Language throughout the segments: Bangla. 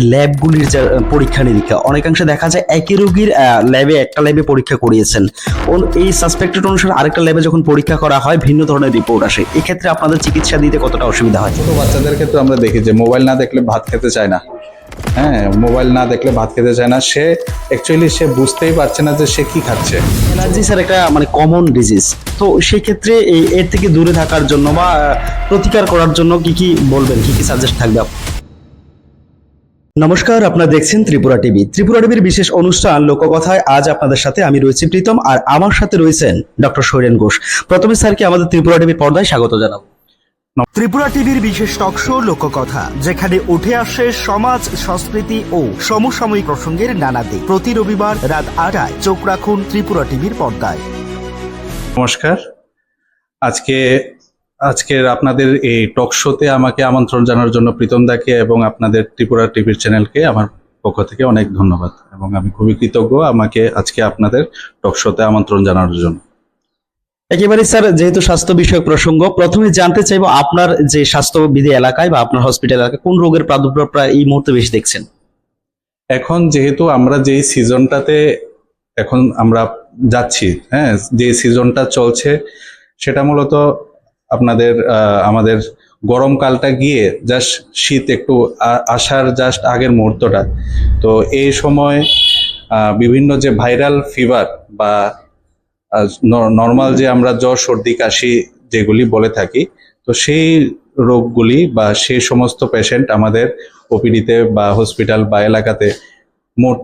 ল্যাবগুলির যে পরীক্ষা নিরীক্ষা। অনেকাংশে দেখা যায় একই রোগীর ল্যাবে একটা ল্যাবে পরীক্ষা করিয়েছেন। এই সাসপেক্টেড অনুসারে আরেকটা ল্যাবে যখন পরীক্ষা করা হয় ভিন্ন ধরনের রিপোর্ট আসে। এক্ষেত্রে আপনাদের চিকিৎসা দিতে কতটা অসুবিধা হয়? ছোট বাচ্চাদের ক্ষেত্রে আমরা দেখি যে মোবাইল না দেখলে ভাত খেতে চায় না। হ্যাঁ মোবাইল না দেখলে ভাত খেতে চায় না। সে অ্যাকচুয়ালি সে বুঝতেই পারছে না যে সে কি খাচ্ছে। অ্যালার্জি স্যার একটা মানে কমন ডিজিজ তো সেই ক্ষেত্রে এই- এর থেকে দূরে থাকার জন্য বা প্রতিকার করার জন্য কি কি বলবেন? কি কি সাজেস্ট থাকবে? আপনার? নমস্কার আপনারা দেখছেন ত্রিপুরা টিভি। ত্রিপুরা টিভির বিশেষ অনুষ্ঠান লোককথায় আজ আপনাদের সাথে আমি রয়েছি প্রীতম আর আমার সাথে রয়েছেন ডক্টর সৈরেন ঘোষ। প্রথমে স্যারকে আমাদের ত্রিপুরা টিভির পর্দায় স্বাগত জানাব। ত্রিপুরা টিভির বিশেষ টক শো লোককথা যেখানে উঠে আসে সমাজ সংস্কৃতি ও সমসাময়িক প্রসঙ্গের নানা দিক। প্রতি রবিবার রাত আটায় চোখ রাখুন ত্রিপুরা টিভির পর্দায়। নমস্কার। আজকে আজকের আপনাদের এই টক শোতে আমাকে আমন্ত্রণ জানার জন্য প্রীতম দাকে এবং আপনাদের ত্রিপুরা টিভির চ্যানেলকে আমার পক্ষ থেকে অনেক ধন্যবাদ এবং আমি খুবই কৃতজ্ঞ আমাকে আজকে আপনাদের টক শোতে আমন্ত্রণ জানানোর জন্য। একেবারে স্যার যেহেতু স্বাস্থ্য বিষয়ক প্রসঙ্গ প্রথমে জানতে চাইব আপনার যে স্বাস্থ্যবিধি এলাকায় বা আপনার হসপিটাল এলাকায় কোন রোগের প্রাদুর্ভাব প্রায় এই মুহূর্তে বেশি দেখছেন? এখন যেহেতু আমরা যেই সিজনটাতে এখন আমরা যাচ্ছি হ্যাঁ যে সিজনটা চলছে সেটা মূলত আপনাদের আমাদের গরমকালটা গিয়ে জাস্ট শীত একটু আসার জাস্ট আগের মুহূর্তটা। তো এই সময় বিভিন্ন যে ভাইরাল ফিভার বা নর্মাল যে আমরা জ্বর, সর্দি, কাশি যেগুলি বলে থাকি, তো সেই রোগগুলি বা সেই সমস্ত পেশেন্ট আমাদের ওপিডিতে বা হসপিটাল বা এলাকাতে মোট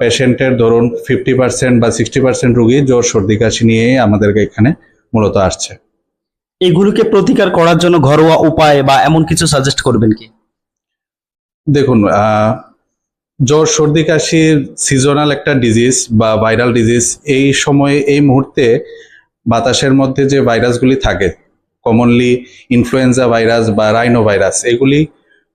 পেশেন্টের ধরুন ফিফটি পার্সেন্ট বা সিক্সটি পার্সেন্ট রুগী জ্বর, সর্দি, কাশি নিয়ে আমাদেরকে এখানে মূলত আসছে। এগুলোকে প্রতিকার করার জন্য ঘরোয়া উপায় বা এমন কিছু সাজেস্ট করবেন কি? দেখুন জ্বর, সর্দি কাশির সিজনাল একটা ডিজিজ বা ভাইরাল ডিজিজ এই সময়ে, এই মুহূর্তে বাতাসের মধ্যে যে ভাইরাসগুলি থাকে কমনলি ইনফ্লুয়েঞ্জা ভাইরাস বা রাইনো ভাইরাস এগুলি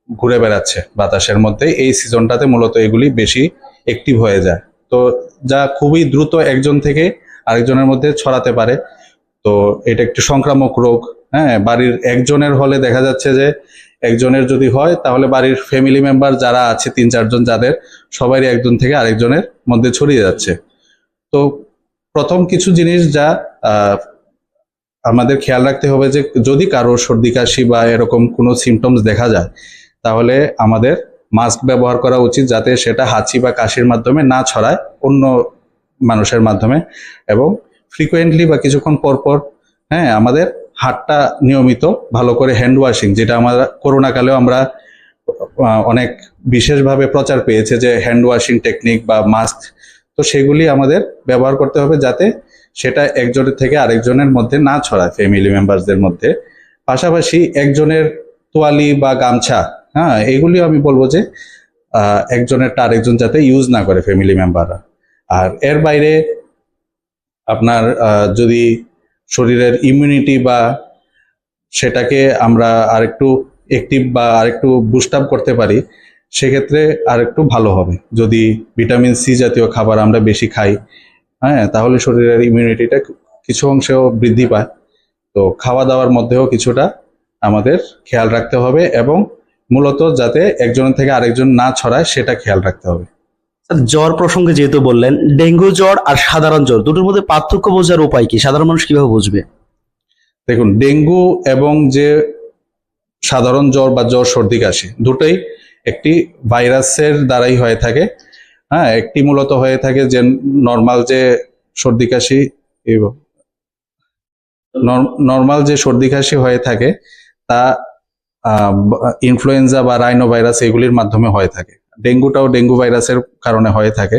ঘুরে বেড়াচ্ছে বাতাসের মধ্যে। এই সিজনটাতে মূলত এগুলি বেশি অ্যাক্টিভ হয়ে যায়। তো যা খুবই দ্রুত একজন থেকে আরেকজনের মধ্যে ছড়াতে পারে। তো এটা একটি সংক্রামক রোগ হ্যাঁ? বাড়ির একজনের হলে দেখা যাচ্ছে যে একজনের যদি হয়, তাহলে বাড়ির ফ্যামিলি মেম্বার যারা আছে, তিন চারজন যাদের সবারই একজন থেকে আরেকজনের মধ্যে ছড়িয়ে যাচ্ছে। তো প্রথম কিছু জিনিস যা আমাদের খেয়াল রাখতে হবে যে যদি কারও সর্দি, কাশি বা এরকম কোনো সিমটমস দেখা যায়, তাহলে আমাদের মাস্ক ব্যবহার করা উচিত যাতে সেটা হাঁচি বা কাশির মাধ্যমে না ছড়ায়, অন্য মানুষের মাধ্যমে এবং ফ্রিকোয়েন্টলি বা কিছুক্ষণ পর পর হ্যাঁ আমাদের হাতটা নিয়মিত ভালো করে হ্যান্ড ওয়াশিং যেটা আমরা করোনাকালেও আমরা অনেক বিশেষভাবে প্রচার পেয়েছে যে হ্যান্ড ওয়াশিং টেকনিক বা মাস্ক তো সেগুলি আমাদের ব্যবহার করতে হবে যাতে সেটা একজনের থেকে আরেকজনের মধ্যে না ছড়ায় ফ্যামিলি মেম্বারসদের মধ্যে। পাশাপাশি একজনের তোয়ালি বা গামছা হ্যাঁ এগুলিও আমি বলব যে একজনেরটা আরেকজন যাতে ইউজ না করে ফ্যামিলি মেম্বাররা আর এর বাইরে আপনার যদি শরীরের ইমিউনিটি বা সেটাকে আমরা আরেকটু অ্যাক্টিভ বা আরেকটু বুস্ট আপ করতে পারি, সেক্ষেত্রে আরেকটু ভালো হবে। যদি ভিটামিন সি জাতীয় খাবার আমরা বেশি খাই হ্যাঁ তাহলে শরীরের ইমিউনিটিটা কিছু অংশেও বৃদ্ধি পায়। তো খাওয়া দাওয়ার মধ্যেও কিছুটা আমাদের খেয়াল রাখতে হবে এবং মূলত যাতে একজনের থেকে আরেকজন না ছড়ায়, সেটা খেয়াল রাখতে হবে। জ্বর প্রসঙ্গে যেহেতু বললেন, ডেঙ্গু জ্বর আর সাধারণ জ্বর, দুটোর মধ্যে পার্থক্য বোঝার উপায় কি? সাধারণ মানুষ কীভাবে বুঝবে? দেখুন, ডেঙ্গু এবং যে সাধারণ জ্বর বা জ্বর সর্দি কাশি, দুটোই একটি ভাইরাসের দ্বারাই হয়ে থাকে। হ্যাঁ একটি মূলত হয়ে থাকে যে নর্মাল যে সর্দি কাশি নর্মাল যে সর্দি কাশি হয়ে থাকে, তা ইনফ্লুয়েঞ্জা বা রাইনো ভাইরাস এগুলির মাধ্যমে হয়ে থাকে। ডেঙ্গুটাও ডেঙ্গু ভাইরাসের কারণে হয়ে থাকে।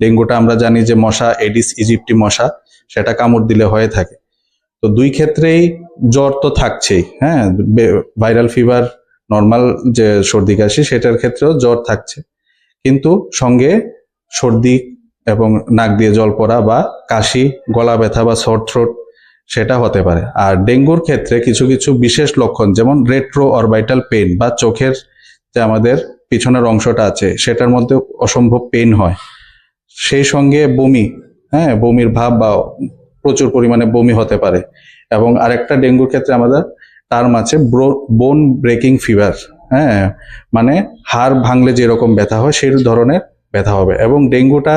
ডেঙ্গুটা আমরা জানি যে মশা এডিস ইজিপ্টি মশা, সেটা কামড় দিলে হয়ে থাকে। তো দুই ক্ষেত্রেই জ্বর তো থাকছেই হ্যাঁ? ভাইরাল ফিভার নর্মাল যে সর্দি কাশি, সেটার ক্ষেত্রেও জ্বর থাকছে। কিন্তু সঙ্গে সর্দি এবং নাক দিয়ে জল পড়া বা কাশি, গলা ব্যথা বা সর থ্রোট সেটা হতে পারে। আর ডেঙ্গুর ক্ষেত্রে কিছু কিছু বিশেষ লক্ষণ, যেমন রেট্রো অরবাইটাল পেন বা চোখের যে আমাদের পিছনের অংশটা আছে, সেটার মধ্যে অসম্ভব পেন হয়। সেই সঙ্গে বমি হ্যাঁ বমির ভাব বা প্রচুর পরিমাণে বমি হতে পারে। এবং আরেকটা ডেঙ্গুর ক্ষেত্রে আমাদের টার্ম আছে বোন ব্রেকিং ফিভার হ্যাঁ মানে হাড় ভাঙলে যেরকম ব্যথা হয়, সেই ধরনের ব্যথা হবে। এবং ডেঙ্গুটা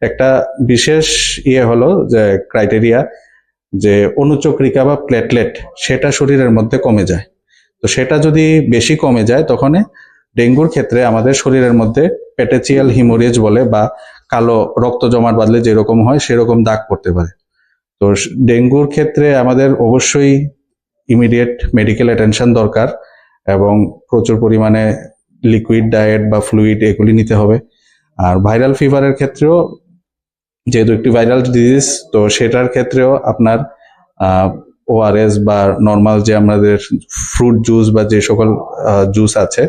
একটা বিশেষ ইয়ে হলো যে ক্রাইটেরিয়া যে অনুচক্রিকা বা প্লেটলেট সেটা শরীরের মধ্যে কমে যায়। তো সেটা যদি বেশি কমে যায় তখন ডেঙ্গুর ক্ষেত্রে আমাদের শরীরের মধ্যে পেটেচিয়াল হিমোরেজ বলে বা কালো রক্ত জমাট বাঁধলে যেরকম হয়, সেরকম দাগ পড়তে পারে। তো ডেঙ্গুর ক্ষেত্রে আমাদের অবশ্যই ইমিডিয়েট মেডিকেল অ্যাটেনশন দরকার এবং প্রচুর পরিমাণে লিকুইড ডায়েট বা ফ্লুইড এগুলি নিতে হবে। আর ভাইরাল ফিভারের ক্ষেত্রেও যেহেতু একটি ভাইরাল ডিজিজ তো সেটার ক্ষেত্রেও আপনার ওআরএস বা নর্মাল যে আমাদের ফ্রুট জুস বা যে সকল জুস আছে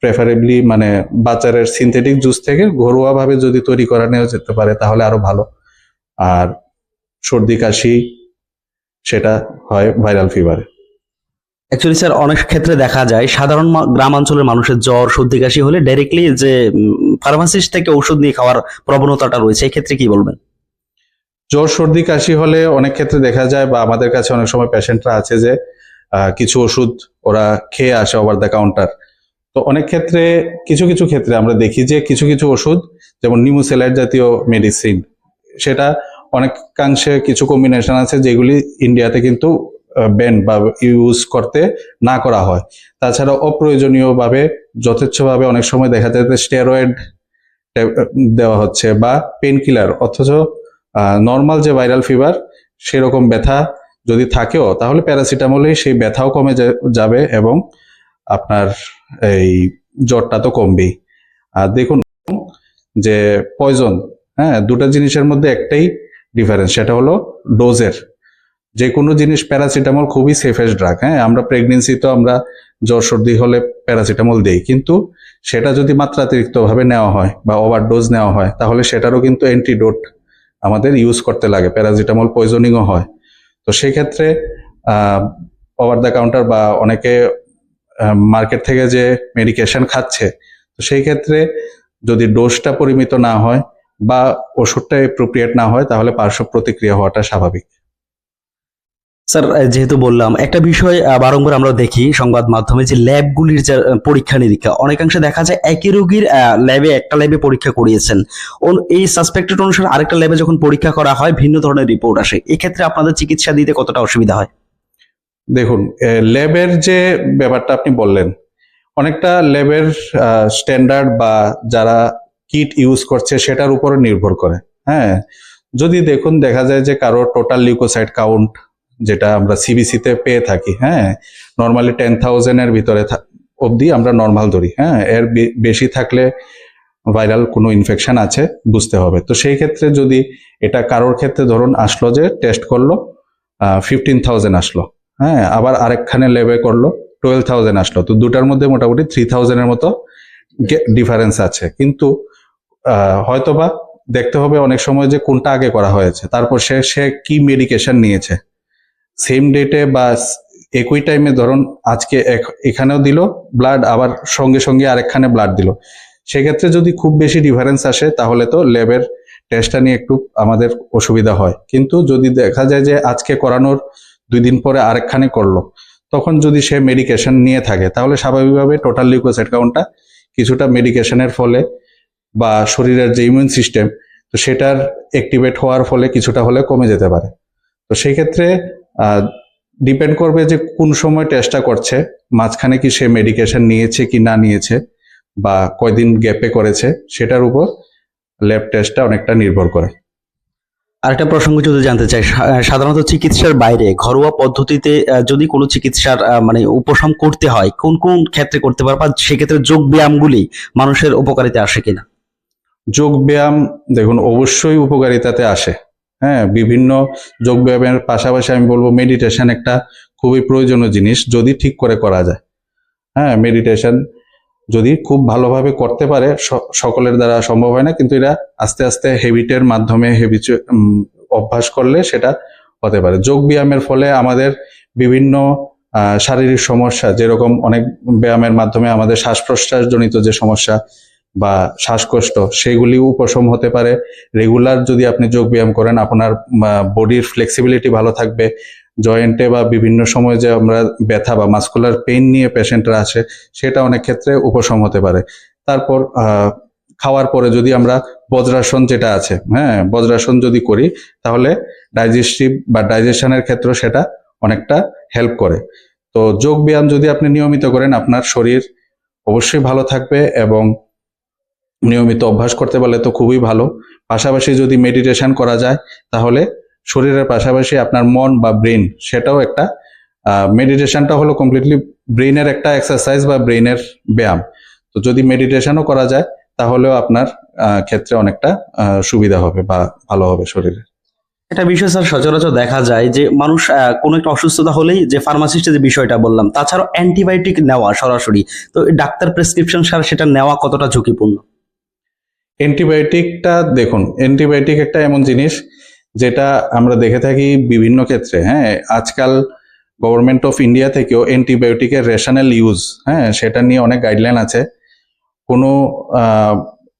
প্রেফারেবলি মানে বাজারের সিনথেটিক জুস থেকে ঘরোয়াভাবে যদি তৈরি করা নেওয়া যেতে পারে তাহলে আরও ভালো। আর সর্দি কাশি সেটা হয় ভাইরাল ফিভারে অ্যাকচুয়ালি স্যার অনেক ক্ষেত্রে দেখা যায় সাধারণ গ্রামাঞ্চলের মানুষের জ্বর সর্দি কাশি হলে ডাইরেক্টলি যে ফার্মাসিস্ট থেকে ওষুধ নিয়ে খাওয়ার প্রবণতাটা রয়েছে এই ক্ষেত্রে কি বলবেন? জ্বর সর্দি কাশি হলে অনেক ক্ষেত্রে দেখা যায় বা আমাদের কাছে অনেক সময় পেশেন্টরা আছে যে কিছু ওষুধ ওরা খেয়ে আসে ওভার দ্য কাউন্টার তো অনেক ক্ষেত্রে, কিছু কিছু ক্ষেত্রে আমরা দেখি যে কিছু কিছু ওষুধ, যেমন নিমোসেলাইড জাতীয় মেডিসিন সেটা অনেকাংশে কিছু কম্বিনেশন আছে যেগুলি ইন্ডিয়াতে কিন্তু ব্যান বা ইউজ করতে না করা হয়। তাছাড়া অপ্রয়োজনীয়ভাবে, যথেচ্ছভাবে অনেক সময় দেখা যায় স্টেরয়েড দেওয়া হচ্ছে বা পেন কিলার অথচ নর্মাল যে ভাইরাল ফিভার সেরকম ব্যথা যদি থাকেও, তাহলে প্যারাসিটামলেই সেই ব্যথাও কমে যাবে এবং আপনার এই জ্বরটা তো কমবেই। আর দেখুন যে পয়জন হ্যাঁ দুটো জিনিসের মধ্যে একটাই ডিফারেন্স সেটা হলো ডোজের যে কোনো জিনিস প্যারাসিটামল খুবই সেফেস্ট ড্রাগ হ্যাঁ আমরা প্রেগনেন্সি তো আমরা জ্বর সর্দি হলে প্যারাসিটামল দেই, কিন্তু সেটা যদি মাত্রাতিরিক্ত ভাবে নেওয়া হয় বা ওভারডোজ নেওয়া হয়, তাহলে সেটারও কিন্তু অ্যান্টিডোট আমাদের ইউজ করতে লাগে প্যারাসিটামল পয়জনিংও হয়। তো সেক্ষেত্রে ওভার দ্য কাউন্টার বা অনেকে মার্কেট থেকে যে মেডিকেশন খাচ্ছে, তো সেই ক্ষেত্রে যদি ডোজটা পরিমিত না হয় বা ওষুধটা এপ্রোপ্রিয়েট না হয়, তাহলে পার্শ্ব প্রতিক্রিয়া হওয়াটা স্বাভাবিক। স্যার যেহেতু বললাম, একটা বিষয় বারংবার আমরা দেখি সংবাদ মাধ্যমে যে ল্যাবগুলির যে পরীক্ষা নিরীক্ষা, অনেকাংশে দেখা যায় একই রোগীর ল্যাবে একটা ল্যাবে পরীক্ষা করিয়েছেন। এই সাসপেক্টেড অনুসারে আরেকটা ল্যাবে যখন পরীক্ষা করা হয়, ভিন্ন ধরনের রিপোর্ট আসে। এক্ষেত্রে আপনাদের চিকিৎসা দিতে কতটা অসুবিধা হয়? দেখুন ল্যাবের যে ব্যাপারটা আপনি বললেন, অনেকটা ল্যাবের স্ট্যান্ডার্ড বা যারা কিট ইউজ করছে সেটার উপরে নির্ভর করে হ্যাঁ? যদি দেখুন, দেখা যায় যে কারও টোটাল লিউকোসাইট কাউন্ট যেটা আমরা সিবিসিতে পেয়ে থাকি হ্যাঁ? নর্মালি টেন থাউজেন্ডের ভিতরে অবধি আমরা নর্মাল ধরি হ্যাঁ? এর বেশি থাকলে ভাইরাল কোনো ইনফেকশন আছে, বুঝতে হবে। তো সেই ক্ষেত্রে যদি এটা কারোর ক্ষেত্রে ধরুন, আসলো যে টেস্ট করল ফিফটিন থাউজেন্ড আসলো হ্যাঁ আবার আরেকখানে লেবে করল টুয়েলভ থাউজেন্ড আসলো। তো দুটার মধ্যে মোটামুটি থ্রি থাউজেন্ডের মতো ডিফারেন্স আছে। কিন্তু হয়তোবা দেখতে হবে অনেক সময় যে কোনটা আগে করা হয়েছে। তারপর সে সে কি মেডিকেশন নিয়েছে। সেম ডেটে বা একই টাইমে ধরুন আজকে এখানেও দিল ব্লাড আবার সঙ্গে সঙ্গে আরেকখানে ব্লাড দিল। সেক্ষেত্রে যদি খুব বেশি ডিফারেন্স আসে, তাহলে তো ল্যাবের টেস্টটা নিয়ে একটু আমাদের অসুবিধা হয়। কিন্তু যদি দেখা যায় যে আজকে করানোর দুই দিন পরে আরেকখানে করল। তখন যদি সে মেডিকেশন নিয়ে থাকে, তাহলে স্বাভাবিকভাবে টোটাল লিউকোসাইট কাউন্টটা কিছুটা মেডিকেশনের ফলে বা শরীরের যে ইমিউন সিস্টেম তো সেটার অ্যাক্টিভেট হওয়ার ফলে কিছুটা হলে কমে যেতে পারে। তো সেই ক্ষেত্রে ডিপেন্ড করবে যে কোন সময় টেস্টটা করছে, মাঝখানে কি সে মেডিকেশন নিয়েছে কি না নিয়েছে, বা কয়দিন গ্যাপে করেছে, সেটার উপর ল্যাব টেস্টটা অনেকটা নির্ভর করে। আরেকটা প্রসঙ্গ যদি জানতে চাই সাধারণত চিকিৎসার বাইরে ঘরোয়া পদ্ধতিতে যদি কোনো চিকিৎসার মানে উপশম করতে হয়, কোন কোন ক্ষেত্রে করতে পারে বা সেক্ষেত্রে যোগ ব্যায়ামগুলি মানুষের উপকারিতা আসে কিনা? যোগ ব্যায়াম, দেখুন, অবশ্যই উপকারিতাতে আসে। হ্যাঁ বিভিন্ন যোগ ব্যায়ামের পাশাপাশি আমি বলব মেডিটেশন একটা খুবই প্রয়োজনীয় জিনিস যদি ঠিক করে করা যায়। হ্যাঁ মেডিটেশন যদি খুব ভালোভাবে করতে পারে সকলের দ্বারা সম্ভব হয় না, কিন্তু এরা আস্তে আস্তে হেবিটের মাধ্যমে হেবিট অভ্যাস করলে সেটা হতে পারে। যোগ ব্যায়ামের ফলে আমাদের বিভিন্ন শারীরিক সমস্যা, যেরকম অনেক ব্যায়ামের মাধ্যমে আমাদের শ্বাস প্রশ্বাসজনিত যে সমস্যা বা শ্বাসকষ্ট সেগুলি উপশম হতে পারে। রেগুলার যদি আপনি যোগ ব্যায়াম করেন, আপনার বডির ফ্লেক্সিবিলিটি ভালো থাকবে। জয়েন্টে বা বিভিন্ন সময় যে আমরা ব্যথা বা মাস্কুলার পেইন নিয়ে পেশেন্টরা আসে সেটা অনেক ক্ষেত্রে উপশম হতে পারে। তারপর খাওয়ার পরে যদি আমরা বজ্রাসন যেটা আছে হ্যাঁ বজ্রাসন যদি করি, তাহলে ডাইজেস্টিভ বা ডাইজেশনের ক্ষেত্রে সেটা অনেকটা হেল্প করে। তো যোগ ব্যায়াম যদি আপনি নিয়মিত করেন, আপনার শরীর অবশ্যই ভালো থাকবে এবং নিয়মিত অভ্যাস করতে পারলে তো খুবই ভালো। পাশাপাশি যদি মেডিটেশন করা যায়, তাহলে শরীরের পাশাপাশি আপনার মন বা ব্রেন সেটাও একটা মেডিটেশনটা হলো কমপ্লিটলি ব্রেইনের একটা এক্সারসাইজ বা ব্রেইনের ব্যায়াম। তো যদি মেডিটেশনও করা যায়, তাহলেও আপনার ক্ষেত্রে অনেকটা সুবিধা হবে বা ভালো হবে শরীরে একটা বিষয় স্যার সচরাচর দেখা যায় যে, মানুষ কোনো একটা অসুস্থতা হলেই যে ফার্মাসিস্টের যে বিষয়টা বললাম, তাছাড়াও অ্যান্টিবায়োটিক নেওয়া সরাসরি। তো ডাক্তার প্রেসক্রিপশন সার সেটা নেওয়া কতটা ঝুঁকিপূর্ণ? অ্যান্টিবায়োটিকটা দেখুন অ্যান্টিবায়োটিক একটা এমন জিনিস যেটা আমরা দেখে থাকি বিভিন্ন ক্ষেত্রে হ্যাঁ? আজকাল গভর্নমেন্ট অফ ইন্ডিয়া থেকেও অ্যান্টিবায়োটিকের রেশনাল ইউজ হ্যাঁ? সেটা নিয়ে অনেক গাইডলাইন আছে। কোনো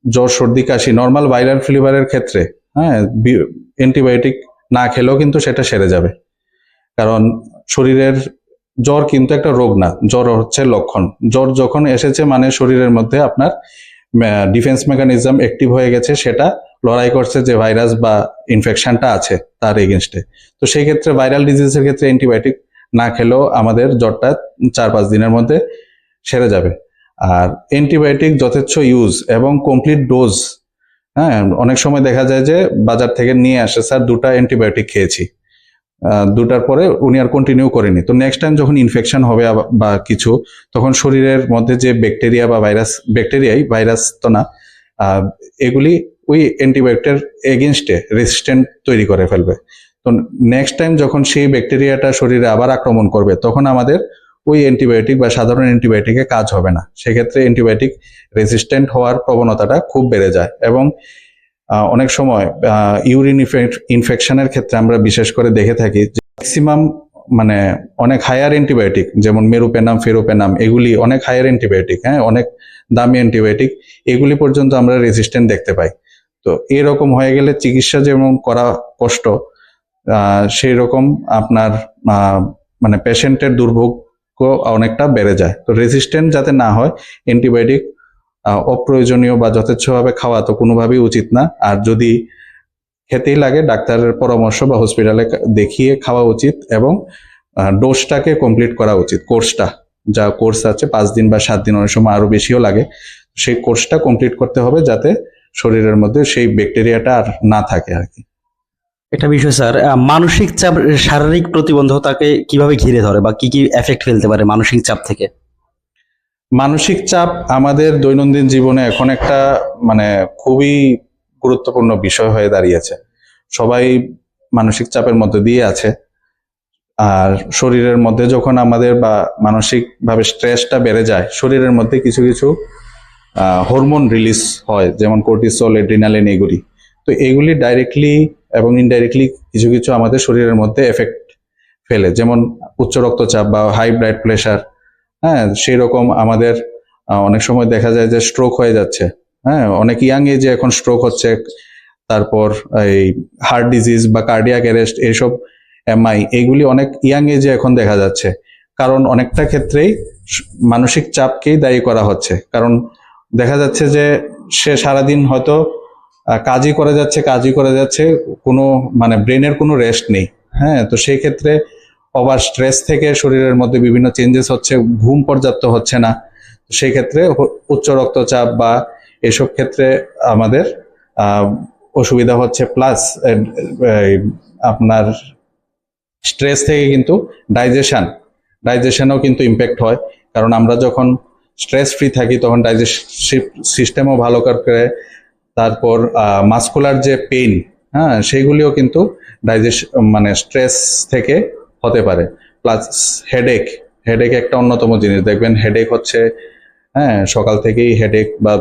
জ্বর, সর্দি, কাশি নর্মাল ভাইরাল ফিলিভারের ক্ষেত্রে হ্যাঁ? অ্যান্টিবায়োটিক না খেলেও কিন্তু সেটা সেরে যাবে। কারণ শরীরের জ্বর কিন্তু একটা রোগ না, জ্বর হচ্ছে লক্ষণ। জ্বর যখন এসেছে মানে শরীরের মধ্যে আপনার ডিফেন্স মেকানিজম অ্যাক্টিভ হয়ে গেছে, সেটা লড়াই করছে যে ভাইরাস বা ইনফেকশনটা আছে তার এগেনস্টে তো সেই ক্ষেত্রে ভাইরাল ডিজিজের ক্ষেত্রে অ্যান্টিবায়োটিক না খেলেও আমাদের জ্বরটা চার পাঁচ দিনের মধ্যে সেরে যাবে। আর অ্যান্টিবায়োটিক যথেচ্ছ ইউজ এবং কমপ্লিট ডোজ হ্যাঁ অনেক সময় দেখা যায় যে বাজার থেকে নিয়ে আসে, স্যার, দুটা অ্যান্টিবায়োটিক খেয়েছি। দুটার পরে উনি আর কন্টিনিউ করেনি। তো নেক্সট টাইম যখন ইনফেকশন হবে বা কিছু, তখন শরীরের মধ্যে যে ব্যাকটেরিয়া বা ভাইরাস ব্যাকটেরিয়াই ভাইরাস তো না এগুলি ওই অ্যান্টিবায়োটিকের এগেনস্টে রেসিস্ট্যান্ট তৈরি করে ফেলবে। তো নেক্সট টাইম যখন সেই ব্যাকটেরিয়াটা শরীরে আবার আক্রমণ করবে, তখন আমাদের ওই অ্যান্টিবায়োটিক বা সাধারণ অ্যান্টিবায়োটিকে কাজ হবে না। সেক্ষেত্রে অ্যান্টিবায়োটিক রেসিস্ট্যান্ট হওয়ার প্রবণতাটা খুব বেড়ে যায় এবং অনেক সময় ইউরিন ইনফেকশনের ক্ষেত্রে আমরা বিশেষ করে দেখে থাকি ম্যাক্সিমাম মানে অনেক হায়ার অ্যান্টিবায়োটিক যেমন মেরুপেনাম ফেরোপেনাম এগুলি অনেক হায়ার অ্যান্টিবায়োটিক হ্যাঁ অনেক দামি অ্যান্টিবায়োটিক এগুলি পর্যন্ত আমরা রেজিস্ট্যান্ট দেখতে পাই। তো এরকম হয়ে গেলে চিকিৎসা যেমন করা কষ্ট সেই রকম আপনার মানে পেশেন্টের দুর্ভোগ অনেকটা বেড়ে যায়। তো রেজিস্ট্যান্ট যাতে না হয় অ্যান্টিবায়োটিক অপ্রয়োজনীয় বা যথেচ্ছভাবে খাওয়া তো কোনোভাবেই উচিত না। আর যদি খেতেই লাগে, ডাক্তারের পরামর্শ বা হসপিটালে দেখিয়ে খাওয়া উচিত এবং ডোজটাকে কমপ্লিট করা উচিত। কোর্সটা, যা কোর্স আছে, পাঁচ দিন বা সাত দিন অনেক সময় আরও বেশিও লাগে। সেই কোর্সটা কমপ্লিট করতে হবে যাতে শরীরের মধ্যে সেই ব্যাকটেরিয়াটা আর না থাকে আর কি। একটা বিষয় স্যার মানসিক চাপ, শারীরিক প্রতিবন্ধকতাকে কীভাবে ঘিরে ধরে বা কি কি এফেক্ট ফেলতে পারে মানসিক চাপ থেকে? মানসিক চাপ আমাদের দৈনন্দিন জীবনে এখন একটা মানে খুবই গুরুত্বপূর্ণ বিষয় হয়ে দাঁড়িয়েছে। সবাই মানসিক চাপের মধ্যে দিয়ে আছে। আর শরীরের মধ্যে যখন আমাদের বা মানসিক ভাবে স্ট্রেসটা বেড়ে যায়, শরীরের মধ্যে কিছু কিছু হরমোন রিলিজ হয়, যেমন কোর্টিসল এড্রিনালিন এগুলি। তো এগুলি ডাইরেক্টলি এবং ইনডাইরেক্টলি কিছু কিছু আমাদের শরীরের মধ্যে এফেক্ট ফেলে। যেমন উচ্চ রক্তচাপ বা হাই ব্লাড প্রেশার হ্যাঁ সেই রকম আমাদের অনেক সময় দেখা যায় যে স্ট্রোক হয়ে যাচ্ছে। হ্যাঁ অনেক ইয়াং এজে এখন স্ট্রোক হচ্ছে। তারপর এই হার্ট ডিজিজ বা কার্ডিয়াক অ্যারেস্ট এইসব এমআই, এগুলি অনেক ইয়াং এজে এখন দেখা যাচ্ছে। কারণ অনেকটা ক্ষেত্রেই মানসিক চাপকেই দায়ী করা হচ্ছে। কারণ দেখা যাচ্ছে যে সে সারাদিন হয়তো কাজই করে যাচ্ছে, কাজই করে যাচ্ছে, কোনো মানে ব্রেনের কোনো রেস্ট নেই। হ্যাঁ তো সেই ক্ষেত্রে ওভার স্ট্রেস থেকে শরীরের মধ্যে বিভিন্ন চেঞ্জেস হচ্ছে, ঘুম পর্যাপ্ত হচ্ছে না। সেই ক্ষেত্রে উচ্চ রক্তচাপ বা এসব ক্ষেত্রে আমাদের অসুবিধা হচ্ছে। প্লাস আপনার স্ট্রেস থেকে কিন্তু ডাইজেশন, ডাইজেশনও কিন্তু ইম্প্যাক্ট হয়। কারণ আমরা যখন স্ট্রেস ফ্রি থাকি, তখন ডাইজেস্টিভ সিস্টেমও ভালো করে তারপর মাস্কুলার যে পেইন হ্যাঁ সেইগুলিও কিন্তু ডাইজেস্ট মানে স্ট্রেস থেকে হতে পারে। প্লাস হেডেক হেডেক একটা অন্যতম জিনিস। দেখবেন হেডেক হচ্ছে হ্যাঁ সকাল থেকেই হেডেক বা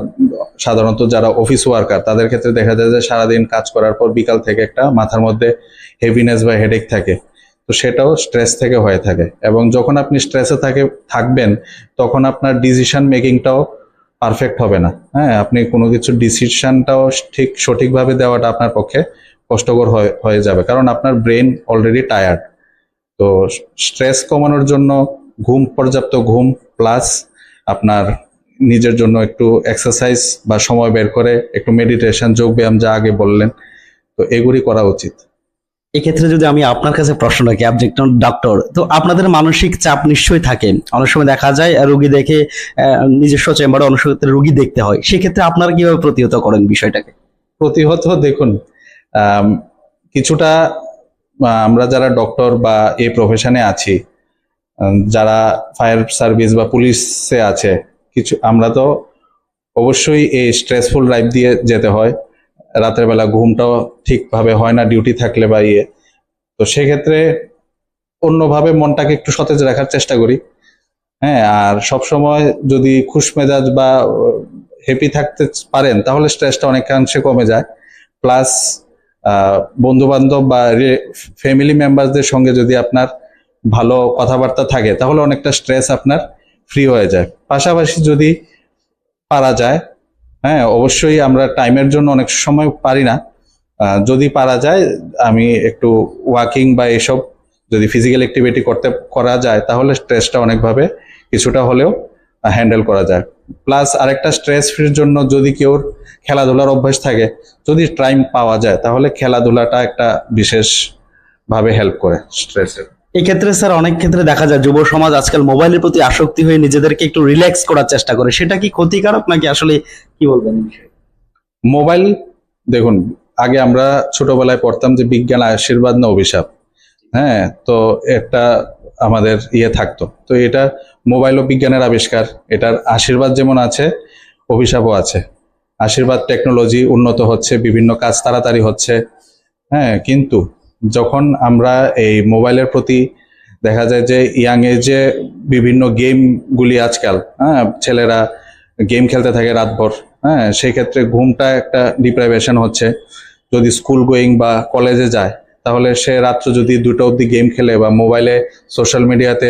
সাধারণত যারা অফিস ওয়ার্কার তাদের ক্ষেত্রে দেখা যায় যে সারাদিন কাজ করার পর বিকাল থেকে একটা মাথার মধ্যে হেভিনেস বা হেডেক থাকে। তো সেটাও স্ট্রেস থেকে হয়ে থাকে। এবং যখন আপনি স্ট্রেসে থাকে, থাকবেন, তখন আপনার ডিসিশন মেকিংটাও পারফেক্ট হবে না। হ্যাঁ আপনি কোনো কিছু ডিসিশনটাও ঠিক সঠিকভাবে দেওয়াটা আপনার পক্ষে কষ্টকর হয়ে যাবে। কারণ আপনার ব্রেন অলরেডি টায়ার্ড তো স্ট্রেস কমানোর জন্য ঘুম পর্যাপ্ত ঘুম প্লাস আপনার নিজের জন্য একটু এক্সারসাইজ বা সময় বের করে একটু মেডিটেশন যোগ ব্যায়াম যা আগে বললেন তো এগুলি করা উচিত। এক্ষেত্রে যদি আমি আপনার কাছে প্রশ্ন রাখি আপনি একজন ডক্টর তো আপনাদের মানসিক চাপ নিশ্চয়ই থাকে। অনেক সময় দেখা যায় রোগী দেখে নিজস্ব চেম্বারে অনেক সময় রোগী দেখতে হয়। সেক্ষেত্রে আপনারা কীভাবে প্রতিহত করেন বিষয়টাকে? প্রতিহত দেখুন কিছুটা আমরা যারা ডক্টর বা এই প্রফেশনে আছি যারা ফায়ার সার্ভিস বা পুলিশে আছে, কিছু, আমরা তো অবশ্যই এই স্ট্রেসফুল লাইফ দিয়ে যেতে হয়। রাতের বেলা ঘুমটাও ঠিকভাবে হয় না ডিউটি থাকলে বা ইয়ে। তো সেক্ষেত্রে অন্যভাবে মনটাকে একটু সতেজ রাখার চেষ্টা করি। হ্যাঁ আর সব সময় যদি খুশ মেজাজ বা হ্যাপি থাকতে পারেন, তাহলে স্ট্রেসটা অনেকাংশে কমে যায়। প্লাস বন্ধু বান্ধব বা ফ্যামিলি মেম্বারদের সঙ্গে যদি আপনার ভালো কথাবার্তা থাকে, তাহলে অনেকটা স্ট্রেস আপনার ফ্রি হয়ে যায়। পাশাপাশি যদি পারা যায় হ্যাঁ অবশ্যই আমরা টাইমের জন্য অনেক সময় পারি না। যদি পারা যায়, আমি একটু ওয়াকিং বা এসব যদি ফিজিক্যাল অ্যাক্টিভিটি করতে করা যায়, তাহলে স্ট্রেসটা অনেকভাবে কিছুটা হলেও হ্যান্ডেল করা যায়। প্লাস আরেকটা স্ট্রেস ফ্রির জন্য যদি কেউ খেলাধুলার অভ্যাস থাকে যদি টাইম পাওয়া যায় তাহলে খেলাধুলাটা একটা বিশেষ ভাবে হেল্প করে স্ট্রেসের এক্ষেত্রে স্যার অনেক ক্ষেত্রে দেখা যায় যুব সমাজ আজকাল মোবাইলের প্রতি আসক্তি হয়ে নিজেদেরকে একটু রিল্যাক্স করার চেষ্টা করে। সেটা কি ক্ষতিকারক নাকি আসলে কি বলবেন মোবাইল দেখুন আগে আমরা ছোটবেলায় পড়তাম যে বিজ্ঞান আশীর্বাদ না অভিশাপ। হ্যাঁ তো একটা আমাদের ইয়ে থাকতো। তো এটা মোবাইল ও বিজ্ঞানের আবিষ্কার, এটার আশীর্বাদ যেমন আছে, অভিশাপও আছে। আশীর্বাদ টেকনোলজি উন্নত হচ্ছে, বিভিন্ন কাজ তাড়াতাড়ি হচ্ছে। হ্যাঁ কিন্তু যখন আমরা এই মোবাইলের প্রতি দেখা যায় যে ইয়াং এজে বিভিন্ন গেমগুলি আজকাল হ্যাঁ ছেলেরা গেম খেলতে থাকে রাতভর হ্যাঁ সেই ক্ষেত্রে ঘুমটা একটা ডিপ্রাইভেশন হচ্ছে। যদি স্কুল গোয়িং বা কলেজে যায়, তাহলে সে রাত্র যদি দুটো অবধি গেম খেলে বা মোবাইলে সোশ্যাল মিডিয়াতে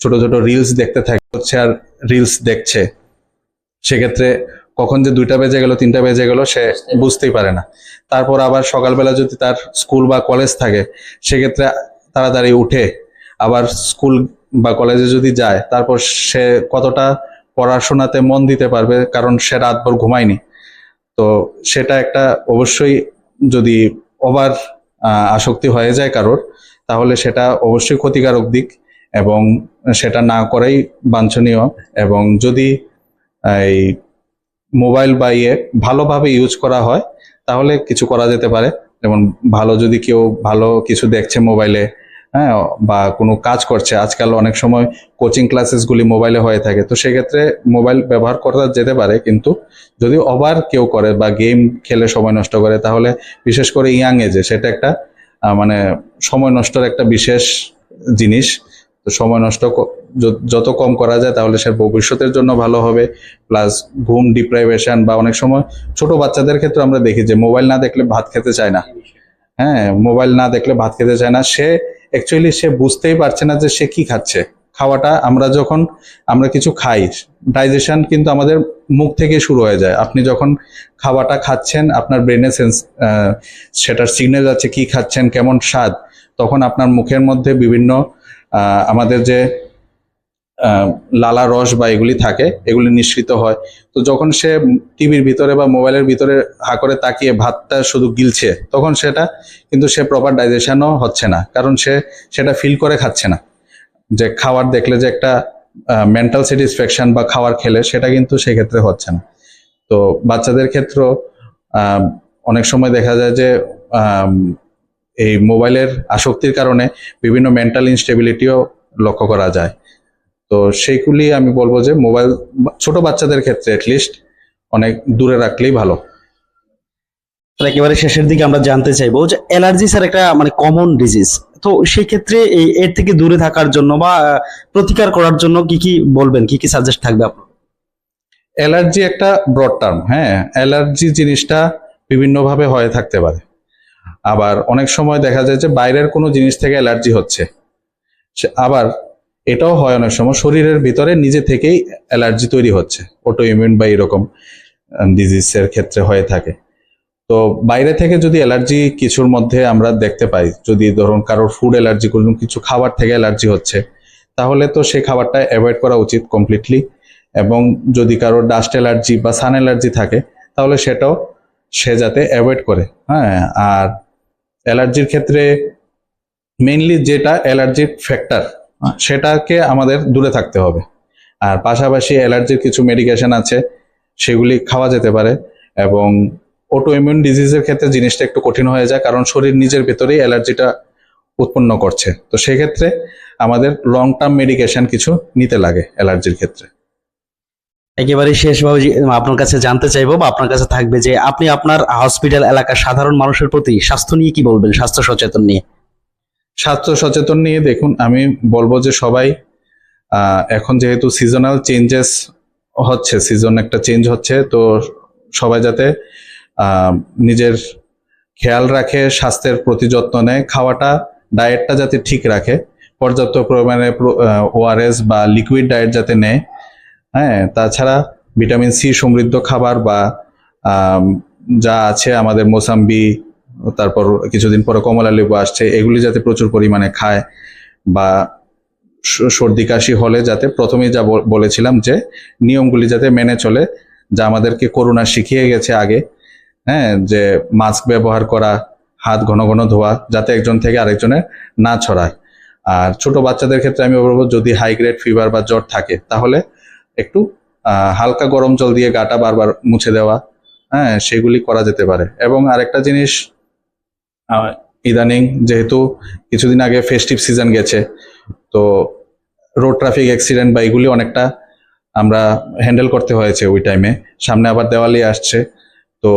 ছোট ছোট রিলস দেখতে থাকে হচ্ছে আর রিলস দেখছে। সেক্ষেত্রে কখন যে দুইটা বেজে গেল তিনটা বেজে গেল সে বুঝতেই পারে না। তারপর আবার সকালবেলা যদি তার স্কুল বা কলেজ থাকে সেক্ষেত্রে তাড়াতাড়ি উঠে আবার স্কুল বা কলেজে যদি যায় তারপর সে কতটা পড়াশোনাতে মন দিতে পারবে কারণ সে রাতভর ঘুমায়নি। তো সেটা একটা অবশ্যই যদি ওভার আসক্তি হয়ে যায় কারোর তাহলে সেটা অবশ্যই ক্ষতিকারক দিক। এবং সেটা না করাই বাঞ্ছনীয় এবং যদি এই মোবাইল বা ইয়ে ভালোভাবে ইউজ করা হয়, তাহলে কিছু করা যেতে পারে। যেমন ভালো যদি কেউ ভালো কিছু দেখছে মোবাইলে হ্যাঁ বা কোনো কাজ করছে। আজকাল অনেক সময় কোচিং ক্লাসেসগুলি মোবাইলে হয়ে থাকে। তো সেক্ষেত্রে মোবাইল ব্যবহার করা যেতে পারে, কিন্তু যদি ওভার কেউ করে বা গেম খেলে সময় নষ্ট করে, তাহলে বিশেষ করে ইয়াং এজে সেটা একটা মানে সময় নষ্টের একটা বিশেষ জিনিস। তো সময় নষ্ট যত কম করা যায় তাহলে সে ভবিষ্যতের জন্য ভালো হবে। প্লাস ঘুম ডিপ্রাইভেশন বা অনেক সময় ছোট বাচ্চাদের ক্ষেত্রে আমরা দেখি যে মোবাইল না দেখলে ভাত খেতে চায় না। হ্যাঁ মোবাইল না দেখলে ভাত খেতে চায় না। সে অ্যাকচুয়ালি সে বুঝতেই পারছে না যে সে কি খাচ্ছে। খাওয়াটা আমরা যখন আমরা কিছু খাই ডাইজেশন কিন্তু আমাদের মুখ থেকে শুরু হয়ে যায়। আপনি যখন খাওয়াটা খাচ্ছেন, আপনার ব্রেনে সেন্স সেটার সিগন্যাল আছে কি খাচ্ছেন, কেমন স্বাদ, তখন আপনার মুখের মধ্যে বিভিন্ন আমাদের যে লালা রস বা এগুলি থাকে, এগুলি নিঃসৃত হয়। তো যখন সে টিভির ভিতরে বা মোবাইলের ভিতরে হা করে তাকিয়ে ভাতটা শুধু গিলছে, তখন সেটা কিন্তু সে প্রপার ডাইজেশনও হচ্ছে না। কারণ সে সেটা ফিল করে খাচ্ছে না। যে খাবার দেখলে যে একটা মেন্টাল স্যাটিসফ্যাকশন বা খাওয়ার খেলে, সেটা কিন্তু সেক্ষেত্রে হচ্ছে না। তো বাচ্চাদের ক্ষেত্রেও অনেক সময় দেখা যায় যে এই মোবাইলের আসক্তির কারণে বিভিন্ন মেন্টাল ইনস্টেবিলিটিও লক্ষ্য করা যায়। তো সেইগুলি আমি বলব যে মোবাইল ছোট বাচ্চাদের ক্ষেত্রে লিস্ট অনেক দূরে রাখলেই ভালো। একেবারে শেষের দিকে আমরা জানতে চাইব যে অ্যালার্জি স্যার একটা মানে কমন ডিজিজ তো সেই ক্ষেত্রে এই এর থেকে দূরে থাকার জন্য বা প্রতিকার করার জন্য কি কি বলবেন? কি কি সাজেস্ট থাকবে আপনার? অ্যালার্জি একটা ব্রড টার্ম হ্যাঁ? অ্যালার্জি জিনিসটা বিভিন্নভাবে হয়ে থাকতে পারে। আবার অনেক সময় দেখা যায় যে বাইরের কোনো জিনিস থেকে অ্যালার্জি হচ্ছে। আবার এটাও হয় অনেক সময় শরীরের ভিতরে নিজে থেকেই অ্যালার্জি তৈরি হচ্ছে। অটো ইমিউন বা এরকম ডিজিজের ক্ষেত্রে হয়ে থাকে। তো বাইরে থেকে যদি অ্যালার্জি কিছুর মধ্যে আমরা দেখতে পাই, যদি ধরুন কারোর ফুড অ্যালার্জি, কোনো কিছু খাবার থেকে অ্যালার্জি হচ্ছে, তাহলে তো সেই খাবারটা অ্যাভয়েড করা উচিত কমপ্লিটলি এবং যদি কারোর ডাস্ট অ্যালার্জি বা সান অ্যালার্জি থাকে, তাহলে সেটাও সে যাতে অ্যাভয়েড করে। হ্যাঁ আর অ্যালার্জির ক্ষেত্রে মেইনলি যেটা অ্যালার্জির ফ্যাক্টর সেটাকে আমাদের দূরে থাকতে হবে। আর পাশাপাশি অ্যালার্জির কিছু মেডিকেশন আছে, সেগুলি খাওয়া যেতে পারে এবং অটো ইমিউন ডিজিজের ক্ষেত্রে জিনিসটা একটু কঠিন হয়ে যায় কারণ শরীর নিজের ভেতরেই অ্যালার্জিটা উৎপন্ন করছে। তো সেক্ষেত্রে আমাদের লং টার্ম মেডিকেশন কিছু নিতে লাগে অ্যালার্জির ক্ষেত্রে। একেবারে শেষভাবে আপনার কাছে জানতে চাইব বা আপনার কাছে থাকবে যে আপনি আপনার হসপিটাল এলাকার সাধারণ মানুষের প্রতি স্বাস্থ্য নিয়ে কি বলবেন, স্বাস্থ্য সচেতন নিয়ে? স্বাস্থ্য সচেতন নিয়ে দেখুন, আমি বলব যে সবাই এখন যেহেতু সিজনাল চেঞ্জেস হচ্ছে সিজন একটা চেঞ্জ হচ্ছে, তো সবাই যাতে নিজের খেয়াল রাখে, স্বাস্থ্যের প্রতি যত্ন নেয়, খাওয়াটা ডায়েটটা যাতে ঠিক রাখে, পর্যাপ্ত পরিমাণে ওআরএস বা লিকুইড ডায়েট যাতে নেয় হ্যাঁ তাছাড়া ভিটামিন সি সমৃদ্ধ খাবার বা যা আছে আমাদের মোসাম্বি, তারপর কিছুদিন পরে কমলা লেবু আসছে, এগুলি যাতে প্রচুর পরিমাণে খায় বা সর্দি কাশি হলে যাতে প্রথমেই যা বলেছিলাম যে নিয়মগুলি যাতে মেনে চলে, যা আমাদেরকে করোনা শিখিয়ে গেছে আগে হ্যাঁ যে মাস্ক ব্যবহার করা, হাত ঘন ঘন ধোয়া, যাতে একজন থেকে আরেকজনের না ছড়ায়। আর ছোট বাচ্চাদের ক্ষেত্রে আমি বলব, যদি হাই গ্রেড ফিভার বা জ্বর থাকে, তাহলে একটু হালকা গরম জল দিয়ে গাটা বারবার মুছে দেওয়া হ্যাঁ সেগুলি করা যেতে পারে। এবং আরেকটা জিনিস ইদানিং যেহেতু কিছুদিন আগে ফেস্টিভ সিজন গেছে, তো রোড ট্রাফিক অ্যাক্সিডেন্ট বা এগুলি অনেকটা আমরা হ্যান্ডেল করতে হয়েছে ওই টাইমে সামনে আবার দেওয়ালি আসছে, তো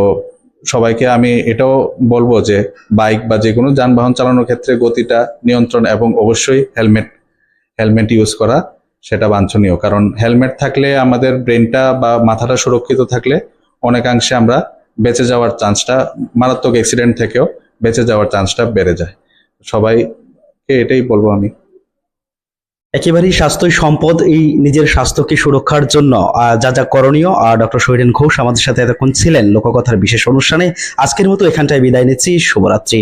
সবাইকে আমি এটাও বলব যে বাইক বা যে কোনো যানবাহন চালানোর ক্ষেত্রে গতিটা নিয়ন্ত্রণ এবং অবশ্যই হেলমেট হেলমেট ইউজ করা সেটা বাঞ্ছনীয়। কারণ হেলমেট থাকলে আমাদের ব্রেনটা বা মাথাটা সুরক্ষিত থাকলে অনেকাংশে আমরা বেঁচে যাওয়ার চান্সটা, মারাত্মক অ্যাক্সিডেন্ট থেকেও বেঁচে যাওয়ার চান্সটা বেড়ে যায়। সবাইকে এটাই বলব আমি। একেবারেই স্বাস্থ্যই সম্পদ, এই নিজের স্বাস্থ্যকে সুরক্ষার জন্য যা যা করণীয়। আর ডক্টর শহীরেন ঘোষ আমাদের সাথে এতক্ষণ ছিলেন। লোককথার বিশেষ অনুষ্ঠানে আজকের মতো এখানটায় বিদায় নিচ্ছি। শুভরাত্রি।